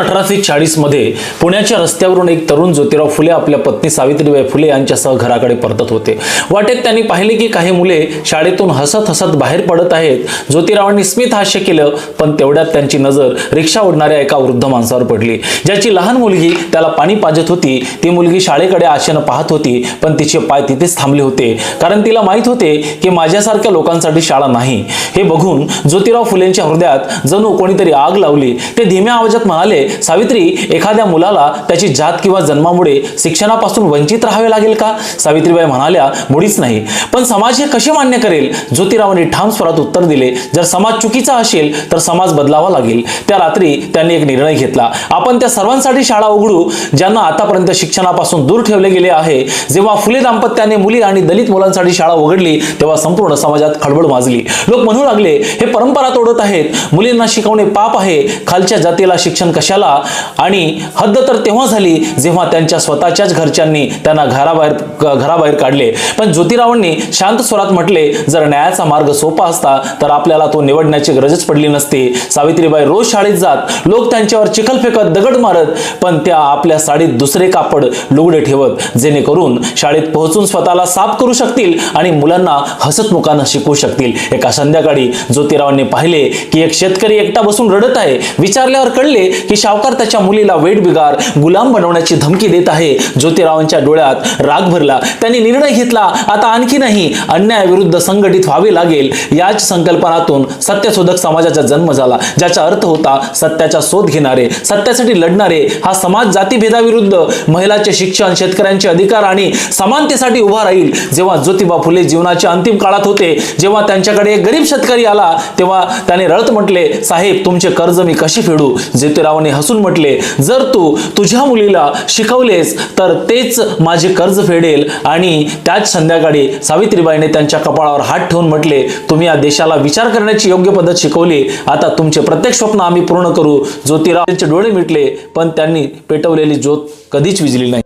अठराशे चाळीसमध्ये पुण्याच्या रस्त्यावरून एक तरुण ज्योतिराव फुले आपल्या पत्नी सावित्रीबाई फुले यांच्यासह घराकडे परतत होते. वाटेत त्यांनी पाहिले की काही मुले शाळेतून हसत हसत बाहेर पडत आहेत. ज्योतिरावांनी स्मित हास्य केलं पण तेवढ्यात त्यांची नजर रिक्षा ओढणाऱ्या एका वृद्ध माणसावर पडली. ज्याची लहान मुलगी त्याला पाणी पाजत होती. ती मुलगी शाळेकडे आशेनं पाहत होती पण तिचे पाय तिथेच थांबले होते. कारण तिला माहीत होते की माझ्यासारख्या लोकांसाठी शाळा नाही. हे बघून ज्योतिराव फुलेंच्या हृदयात जणू कोणीतरी आग लावली. ते धीम्या आवाजात म्हणाले सावित्री एखाद्या मुलाला त्याची जात किंवा जन्मामुळे शिक्षणापासून वंचित राहावे लागेल का? सावित्रीबाई म्हणाल्या मुळीच नाही. पण समाज हे कसे मान्य करेल? ज्योतिरावांनी ठाम स्वरात उत्तर दिले जर समाज चुकीचा असेल तर समाज बदलावा लागेल. त्या रात्री त्यांनी एक निर्णय घेतला. आपण त्या सर्वांसाठी शाळा उघडू ज्यांना आतापर्यंत शिक्षणापासून दूर ठेवले गेले आहे. जेव्हा फुले दाम्पत्याने मुली आणि दलित मुलांसाठी शाळा उघडली तेव्हा संपूर्ण समाजात खळबळ माजली. लोक म्हणू लागले हे परंपरा तोडत आहेत. मुलींना शिकवणे पाप आहे. खालच्या जातीला शिक्षण कशाला आणि हद्द तर तेव्हा झाली जेव्हा त्यांच्या स्वतःच्याच घरच्यांनी त्यांना घराबाहेर घराबाहेर काढले. पण ज्योतिरावांनी शांत स्वरात म्हटले जर न्यायाचा मार्ग सोपा असता तर आपल्याला तो निवडण्याची गरजच पडली नसती. सावित्रीबाई रोज शाळेत जात लोक त्यांच्यावर चिखल फेकत दगड मारत पण त्या आपल्या साडीत दुसरे कापड लुगडे ठेवत जेणेकरून शाळेत पोहोचून स्वतःला साफ करू शकतील आणि मुलांना हसतमुखानं शिकवू शकतील. एका संध्याकाळी ज्योतिरावांनी पाहिले की एक शेतकरी एकटा बसून रडत आहे. विचारल्यावर कळले की सावकार त्याच्या मुलीला वेठ बिगार गुलाम बनवण्याची धमकी देत आहे. ज्योतिरावांच्या डोळ्यात राग भरला. त्यांनी निर्णय घेतला. आता आणखी नाही अन्यायाविरुद्ध संघटित व्हावे लागेल याच संकल्पनातून सत्यशोधक समाजाचा जन्म झाला ज्याचा अर्थ होता सत्याचा शोध घेणारे सत्यासाठी लढणारे हा समाज जातीभेदाविरुद्ध महिलाचे शिक्षण शेतकऱ्यांचे अधिकार आणि समानतेसाठी उभा राहील. जेव्हा ज्योतिबा फुले जीवनाच्या अंतिम काळात होते जेव्हा त्यांच्याकडे एक गरीब शेतकरी आला तेव्हा त्याने रळत म्हटले साहेब तुमचे कर्ज मी कशी फेडू? ज्योतिरावांनी हसून म्हटले जर तू तुझ्या मुलीला शिकवलेस तर तेच माझे कर्ज फेडेल. आणि त्याच संध्याकाळी सावित्रीबाईने त्यांच्या कपाळावर हात ठेवून म्हटले तुम्ही या देशाला विचार करण्याची योग्य पद्धत शिकवली. आता तुमचे प्रत्येक स्वप्न आम्ही पूर्ण करू. ज्योतिरावांचे डोळे मिटले पण त्यांनी पेटवलेली ज्योत कधीच विजली नाही.